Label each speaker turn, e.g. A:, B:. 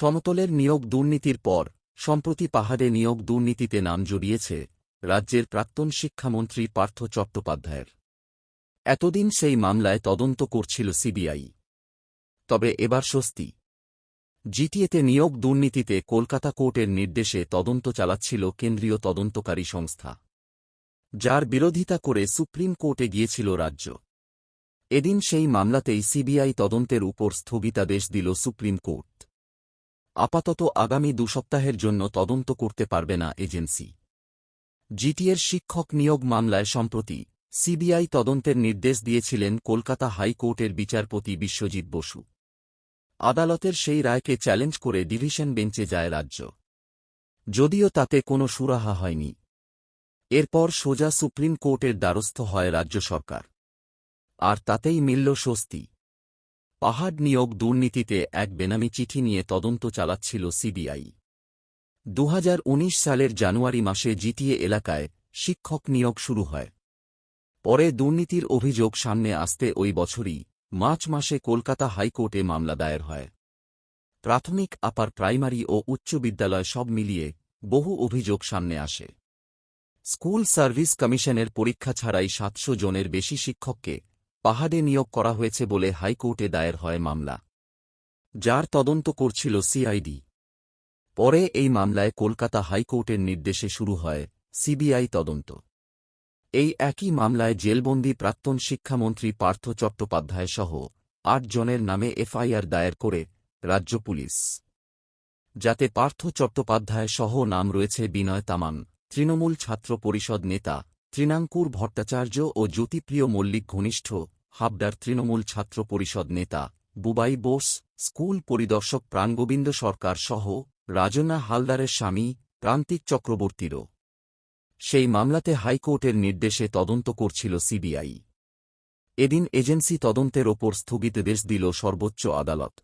A: সমতলের নিয়োগ দুর্নীতির পর, সম্প্রতি পাহাড়ে নিয়োগ দুর্নীতিতে নাম জড়িয়েছে, রাজ্যের প্রাক্তন শিক্ষামন্ত্রী পার্থ চট্টোপাধ্যায়ের। এতদিন সেই মামলায় তদন্ত করছিল সিবিআই। তবে এবার স্বস্তি। জিটিএতে নিয়োগ দুর্নীতিতে কলকাতা কোর্টের নির্দেশে তদন্ত চালাচ্ছিল কেন্দ্রীয় তদন্তকারী সংস্থা, যার বিরোধিতা করে সুপ্রিম কোর্টে গিয়েছিল রাজ্য। এদিন সেই মামলাতেই সিবিআই তদন্তের উপর স্থগিতাদেশ দিল সুপ্রিম কোর্ট। আপাতত আগামী দু সপ্তাহের জন্য তদন্ত করতে পারবে না এজেন্সি। জিটিএর শিক্ষক নিয়োগ মামলায় সম্প্রতি সিবিআই তদন্তের নির্দেশ দিয়েছিলেন কলকাতা হাইকোর্টের বিচারপতি বিশ্বজিৎ বসু। আদালতের সেই রায়কে চ্যালেঞ্জ করে ডিভিশন বেঞ্চে যায় রাজ্য। যদিও তাতে কোনো সুরাহা হয়নি। এরপর সোজা সুপ্রিম কোর্টের দ্বারস্থ হয় রাজ্য সরকার। আর তাতেই মিলল স্বস্তি। পাহাড় নিয়োগ দুর্নীতিতে এক বেনামি চিঠি নিয়ে তদন্ত চালাচ্ছিল সিবিআই। দু হাজার উনিশ সালের জানুয়ারি মাসে জিটিএ এলাকায় শিক্ষক নিয়োগ শুরু হয়। পরে দুর্নীতির অভিযোগ সামনে আসতে ওই বছরই মার্চ মাসে কলকাতা হাইকোর্টে মামলা দায়ের হয়। প্রাথমিক, আপার প্রাইমারি ও উচ্চ বিদ্যালয় সব মিলিয়ে বহু অভিযোগ সামনে আসে। স্কুল সার্ভিস কমিশনের পরীক্ষা ছাড়াই সাতশো জনের বেশি শিক্ষককে পাহাড়ে নিয়োগ করা হয়েছে বলে হাইকোর্টে দায়ের হয় মামলা। যার তদন্ত করছিল সিআইডি। পরে এই মামলায় কলকাতা হাইকোর্টের নির্দেশে শুরু হয় সিবিআই তদন্ত। এই একই মামলায় জেলবন্দি প্রাক্তন শিক্ষামন্ত্রী পার্থ চট্টোপাধ্যায় সহ আট জনের নামে এফআইআর দায়ের করে রাজ্য পুলিশ। যাতে পার্থ চট্টোপাধ্যায় সহ নাম রয়েছে বিনয় তামান, তৃণমূল ছাত্র পরিষদ নেতা তৃণাঙ্কুর ভট্টাচার্য ও জ্যোতিপ্রিয় মল্লিক ঘনিষ্ঠ হাবডার তৃণমূল ছাত্র পরিষদ নেতা, বুবাই বোস, স্কুল পরিদর্শক প্রাণগোবিন্দ সরকার সহ রাজনা হালদারের স্বামী, প্রান্তিক চক্রবর্তীরও। সেই মামলাতে হাইকোর্টের নির্দেশে তদন্ত করছিল সিবিআই। এদিন এজেন্সি তদন্তের ওপর স্থগিতাদেশ দিল সর্বোচ্চ আদালত।